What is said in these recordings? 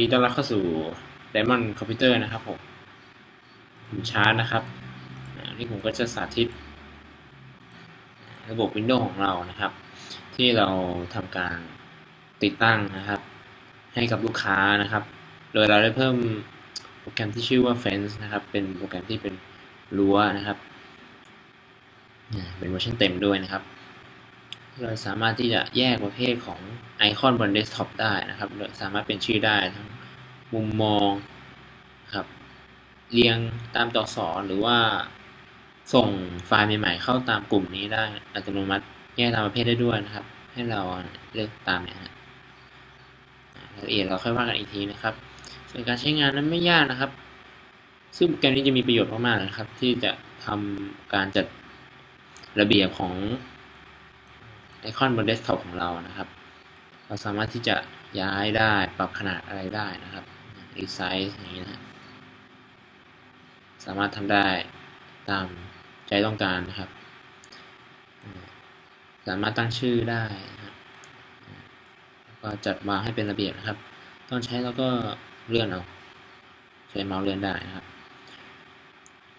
ดีต้อนรับเข้าสู่ Diamond Computer นะครับผมผมชาร์จนะครับนนี้ผมก็จะสาธิต ระบบ Windows ของเรานะครับ ที่เราทำการติดตั้งนะครับ ให้กับลูกค้านะครับ โดยเราได้เพิ่มโปรแกรมที่ชื่อว่า Fence นะครับ เป็นโปรแกรมที่เป็นรั้วนะครับ เป็นเวอร์ชันเต็มด้วยนะครับ เราสามารถที่จะแยกประเภทของไอคอนบนเดสก์ท็อปได้นะครับสามารถเป็นชื่อได้ทั้งมุมมองครับเรียงตามตัวอักษรหรือว่าส่งไฟล์ใหม่ๆเข้าตามกลุ่มนี้ได้อัตโนมัติแยกตามประเภทได้ด้วยนะครับ ให้เราเลือกตามเนี่ยฮะรายละเอียดเราค่อยว่ากันอีกทีนะครับ ส่วนการใช้งานนั้นไม่ยากนะครับ ซึ่งโปรแกรมนี้จะมีประโยชน์มากๆนะครับ ที่จะทำการจัดระเบียบของ ไอคอนบนเดสก์ท็อปของเรานะครับ เราสามารถที่จะย้ายได้ปรับขนาดอะไรได้นะครับรีไซส์อย่างนี้นะสามารถทำได้ตามใจต้องการนะครับ สามารถตั้งชื่อได้นะครับก็จัดวางให้เป็นระเบียบนะครับ ต้อนใช้เราก็เลื่อนเอาใช้เมาส์เลื่อนได้นะครับ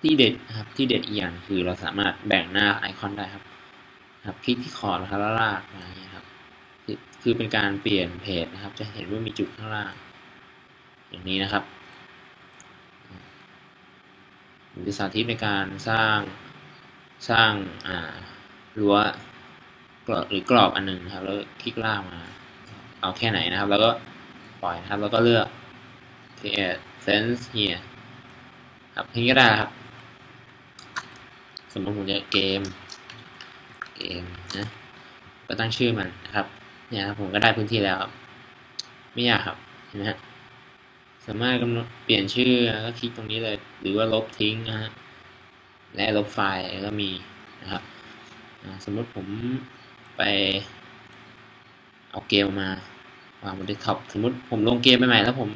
ที่เด็ดนะครับที่เด็ดอีกอย่างคือเราสามารถแบ่งหน้าไอคอนได้ครับ ครับคลิกที่คอร์ดนะครับแล้วลากมาอย่างนี้ครับคือเป็นการเปลี่ยนเพจนะครับ จะเห็นว่ามีจุดข้างล่าง อย่างนี้นะครับมีสาธิตในการสร้างสร้างอ่ารั้วกรอบหรือกรอบอันหนึ่งนะครับ แล้วคลิกลากมา เอาแค่ไหนนะครับ แล้วก็ปล่อยนะครับ แล้วก็เลือก create fence here ครับทีนี้ก็ได้ครับ สมมติผมจะเกม เกมนะก็ตั้งชื่อมันนะครับเนี่ยครับผมก็ได้พื้นที่แล้วครับไม่ยากครับเห็นไหมฮะสามารถกำหนดเปลี่ยนชื่อก็คลิกตรงนี้เลย หรือว่าลบทิ้งนะฮะและลบไฟล์ก็มีนะครับสมมติผมไปเอาเกมมาวางบนเดสก์ท็อปสมมติผมลงเกมใหม่ๆแล้วผม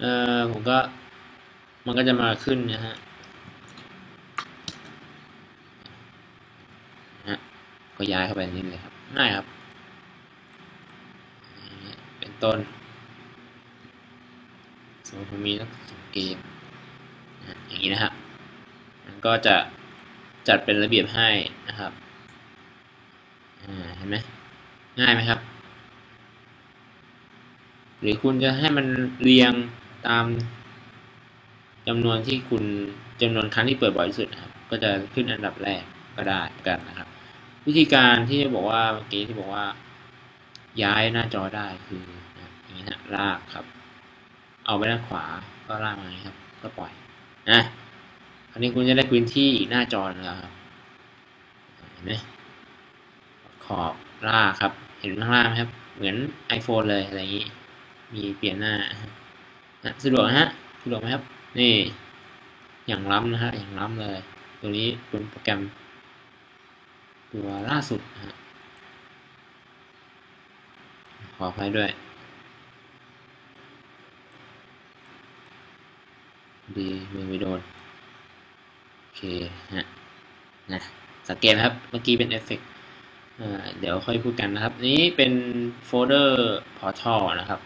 เออผมก็มันก็จะมาขึ้นนะฮะ ก็ย้ายเข้าไปนี่เลยครับ ง่ายครับ เป็นต้น สมมติผมมีนักเกม อย่างนี้นะครับ มันก็จะจัดเป็นระเบียบให้นะครับเห็นไหมง่ายไหมครับ หรือคุณจะให้มันเรียงตามจำนวนที่คุณจำนวนครั้งที่เปิดบ่อยที่สุดนะครับ ก็จะขึ้นอันดับแรกก็ได้กันนะครับ วิธีการที่จะบอกว่าเมื่อกี้ที่บอกว่า ย้ายหน้าจอได้คืออย่างนี้นะลากครับ เอาไปด้านขวาก็ลากมาครับ ก็ปล่อยนะอันนี้คุณจะได้พื้นที่หน้าจอแล้วครับเห็นไหมขอบลากครับ เห็นข้างล่างไหมครับ เหมือน iPhone เลยอะไรอย่างนี้ มีเปลี่ยนหน้านะสะดวกนะฮะสะดวกไหมครับ นี่ อย่างล้ำนะฮะอย่างล้ำเลย ตัวนี้เป็นโปรแกรม ตัวล่าสุดนะขออภัยด้วย ดีมือไม่โดน โอเคฮะนะสังเกตครับ เมื่อกี้เป็นเอฟเฟกต์เดี๋ยวค่อยพูดกันนะครับ นี้เป็นโฟลเดอร์พอร์ทัลนะครับ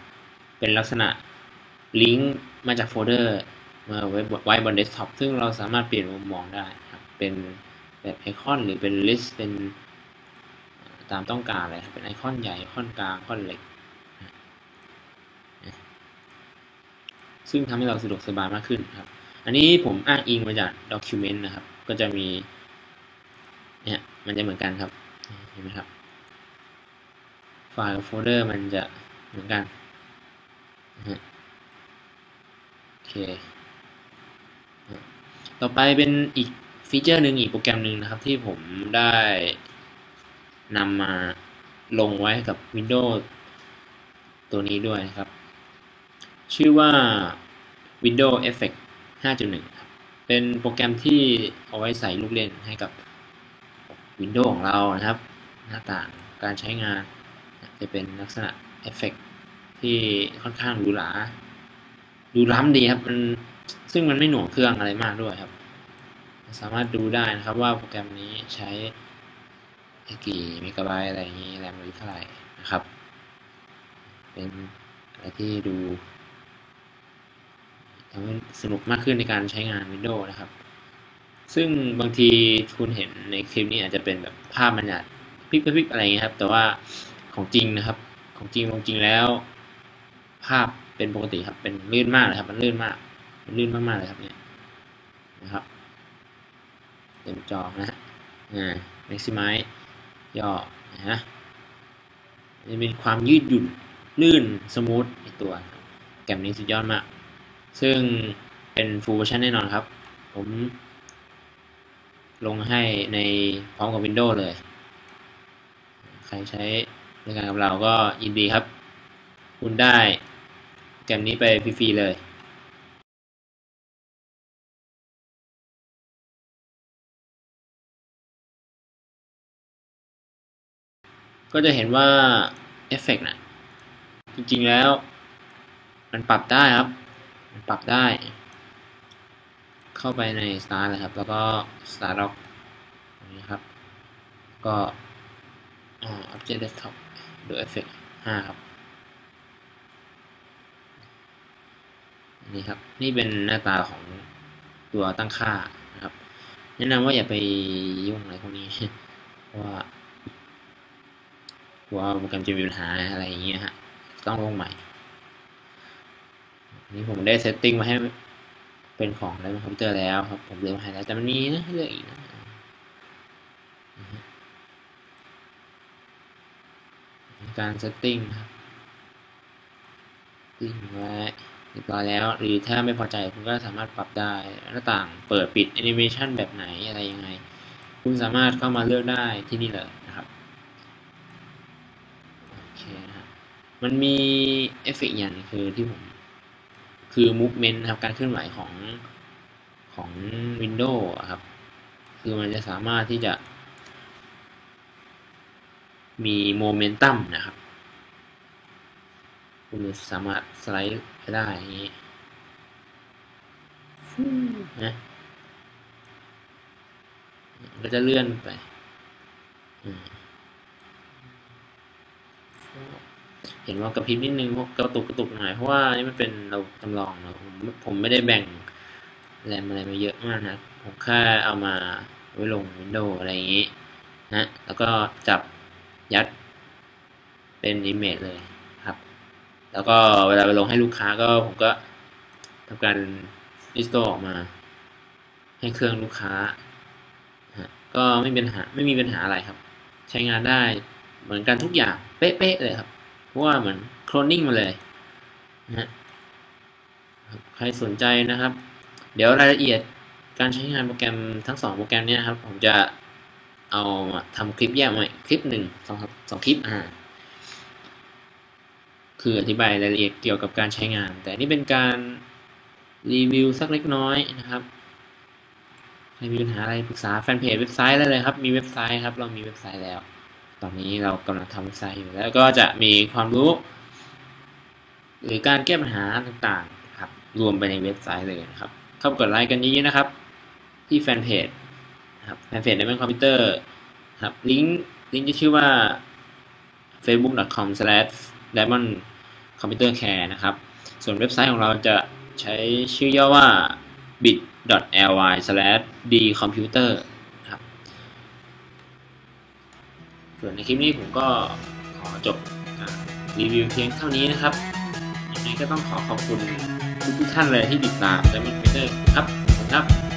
เป็นลักษณะลิงก์มาจากโฟลเดอร์มาไว้ไว้บนเดสก์ท็อปซึ่งเราสามารถเปลี่ยนมุมมองได้ครับ เป็น แบบไอคอนหรือเป็นลิสต์เป็นตามต้องการเลยครับเป็นไอคอนใหญ่ไอคอนกลางไอคอนเล็ก ซึ่งทำให้เราสะดวกสบายมากขึ้นครับ อันนี้ผมอ้างอิงมาจากด็อกิเมนต์นะครับ ก็จะมีเนี่ยมันจะเหมือนกันครับเห็นไหมครับ ไฟล์โฟลเดอร์มันจะเหมือนกันโอเค ต่อไปเป็นอีก ฟีเจอร์หนึ่งอีกโปรแกรมหนึ่งนะครับ ที่ผมได้นำมาลงไว้กับ Windows ตัวนี้ด้วยครับ ชื่อว่า Windows Effect 5.1ครับเป็นโปรแกรมที่เอาไว้ใส่ลูกเล่นให้กับ Windows ของเรานะครับ หน้าต่างการใช้งานจะเป็นลักษณะเอฟเฟกที่ค่อนข้างหรูหราดูล้ำดีครับมันซึ่งมันไม่หน่วงเครื่องอะไรมากด้วยครับ สามารถดูได้นะครับว่าโปรแกรมนี้ใช้กี่เมกะไบต์อะไรอย่างนี้แรมอยู่เท่าไหร่นะครับ เป็นอะไรที่ดูทำให้สนุกมากขึ้นในการใช้งาน Windows นะครับ ซึ่งบางทีคุณเห็นในคลิปนี้อาจจะเป็นแบบภาพมันอาจพลิกพลิกอะไรเงี้ยครับ แต่ว่าของจริงนะครับ ของจริงของจริงแล้ว ภาพเป็นปกติครับ เป็นลื่นมากเลยครับ มันลื่นมาก มันลื่นมากๆเลยครับเนี่ยนะครับ ต็มจอนะฮะอ่า maximize ย่อนะฮะจะเป็นความยืดหยุ่นลื่นสมูทในตัวแกมนี้สุดยอดมาก ซึ่งเป็น full version แน่นอนครับ ผมลงให้ในพร้อมกับ Windows เลย ใครใช้ในการกับเราก็ยินดีครับ คุณได้แกมนี้ไปฟรีๆเลย ก็จะเห็นว่าเอฟเฟกต์นะจริงๆแล้ว มันปรับได้ครับ มันปรับได้ เข้าไปใน Start เลยครับ แล้วก็ Start Lock นี้ครับ ก็อ่า Object Desktop ดู Effect 5ครับนี่ครับ นี่เป็นหน้าตาของตัวตั้งค่านะครับ แนะนำว่าอย่าไปยุ่งอะไรพวกนี้ เพราะว่า กลัวโปรแกรมจะมีปัญหาอะไรอย่างเงี้ยฮะ ต้องลงใหม่ นี่ผมได้เซตติ้งมาให้เป็นของในคอมพิวเตอร์แล้วครับ ผมเลือกมาให้แล้วแต่มันมีนะให้เลือกอีกนะการเซตติ้งครับติ้งไว้เรียบร้อยแล้ว หรือถ้าไม่พอใจคุณก็สามารถปรับได้หน้าต่างเปิดปิดแอนิเมชันแบบไหนอะไรยังไง คุณสามารถเข้ามาเลือกได้ที่นี่เลยนะครับโอเคนะ มันมีเอฟเฟกต์อย่างคือที่ผม คือ movement ครับ การเคลื่อนไหวของของ Windows ครับ คือมันจะสามารถที่จะ มีโมเมนตัมนะครับ คุณสามารถสไลด์ไปได้อย่างนี้นะก็จะเลื่อนไป เห็นว่ากระพริบนิดนึงพวกกระตุกกระตุกหน่อยเพราะว่านี่มันเป็นเราจำลองเราผมผมไม่ได้แบ่งแรมอะไรมาเยอะมากนะผมแค่เอามาไว้ลง Windows อะไรอย่างนี้นะแล้วก็จับยัดเป็น image เลยครับ แล้วก็เวลาไปลงให้ลูกค้าก็ผมก็ทำการ install ออกมา ให้เครื่องลูกค้า ก็ไม่เป็นหาไม่มีปัญหาอะไรครับ ใช้งานได้เหมือนกันทุกอย่างเป๊ะๆเลยครับ เพราะว่าเหมือนโคลนนิ่งมาเลยนะใครสนใจนะครับ เดี๋ยวรายละเอียดการใช้งานโปรแกรมทั้งสองโปรแกรมนี้ครับ ผมจะเอามาทำคลิปแยกมาคลิปหนึ่งสองสองคลิปอ่าคืออธิบายรายละเอียดเกี่ยวกับการใช้งาน แต่นี่เป็นการรีวิวสักเล็กน้อยนะครับใครมีปัญหาอะไรปรึกษาแฟนเพจเว็บไซต์ได้เลยครับ มีเว็บไซต์ครับ เรามีเว็บไซต์แล้ว ตอนนี้เรากำลังทำเว็บไซต์อยู่แล้วก็จะมีความรู้ หรือการแก้ปัญหาต่างๆครับรวมไปในเว็บไซต์เลยนะครับเข้ากดไลค์กันเยอะๆนะครับ ที่แฟนเพจครับแฟนเพจในเรื่องคอมพิวเตอร์ครับลิงก์ลิงก์จะชื่อว่า facebook.com/diamond computer care นะครับ ส่วนเว็บไซต์ของเราจะใช้ชื่อย่อว่า bit.ly/dcomputer ครับ ส่วนในคลิปนี้ผมก็ขอจบรีวิวเพียงเท่านี้นะครับยังไงก็ต้องขอขอบคุณทุกท่านเลยที่ติดตาม Diamond Computer ครับขอบคุณครับ